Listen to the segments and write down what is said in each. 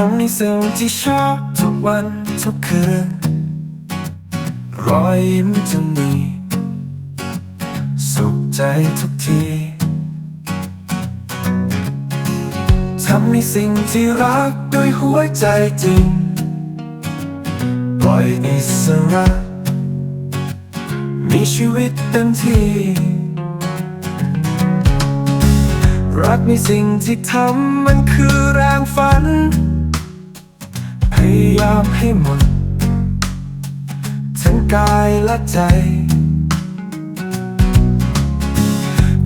ทำในสิ่งที่ชอบทุกวันทุกคืนรอยยิ้มจะมีสุขใจทุกทีทำในสิ่งที่รักด้วยหัวใจจริง ปล่อยอิสระมีชีวิตเต็มที่ รักในสิ่งที่ทำมันคือแรงฝันายามให้หมด ทั้งกายและใจ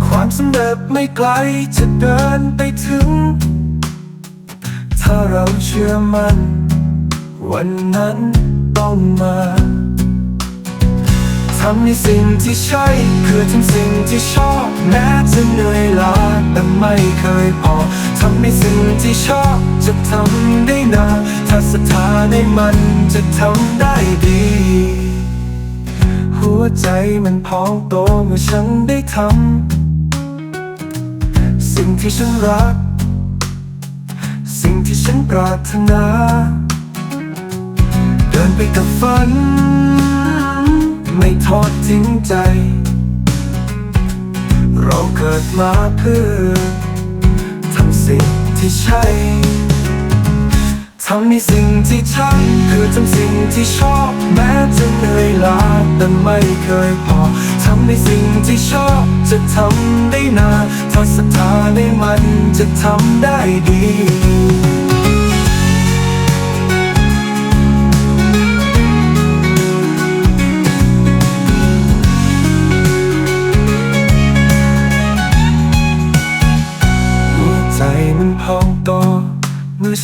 ความสำเร็จไม่ไกลจะเดินไปถึง ถ้าเราเชื่อมันวันนั้นต้องมาทำในสิ่งที่ใช่คือทำสิ่งที่ชอบ แม้จะเหนื่อยล้าแต่ไม่เคยพอ ในสิ่งที่ชอบจะทำได้นาถ้าศรัทธาในมันจะทำได้ดี หัวใจมันพองโตเมื่อฉันได้ทำสิ่งที่ฉันรัก สิ่งที่ฉันปรารถนา เดินไปกับฝัน ไม่ทอดทิ้งใจ เราเกิดมาเพื่อ สิ่งที่ใช่ทำในสิ่งที่ใช่คือทำสิ่งที่ชอบ แม้จะเหนื่อยล้าแต่ไม่เคยพอทำในสิ่งที่ชอบจะทำได้นานถ้าศรัทธาในมันจะทำได้ดี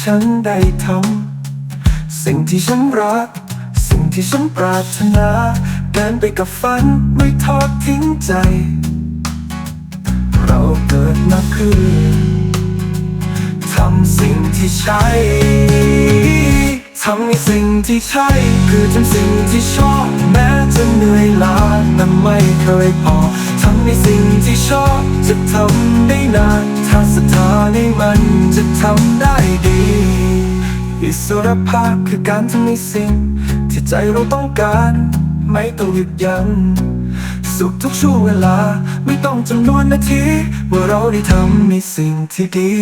ฉันได้ทำสิ่งที่ฉันรัก สิ่งที่ฉันปรารถนา เดินไปกับฝันไม่ทอดทิ้งใจ เราเกิดมาคือทำสิ่งที่ใช่ทำในสิ่งที่ใช่ คือทำสิ่งที่ชอบ แม้จะเหนื่อยล้าแต่ไม่เคยพอทำในสิ่งที่ชอบจะทำได้นาน ถ้าศรัทธาในมันจะทำได้ดี อิสรภาพคือการทำในสิ่ง ที่ใจเราต้องการ ไม่ต้องหยุดยัง้งสุขทุกช่วงเวลา ไม่ต้องจำนวนนาทีว่าเราได้ทำในสิ่งที่ดี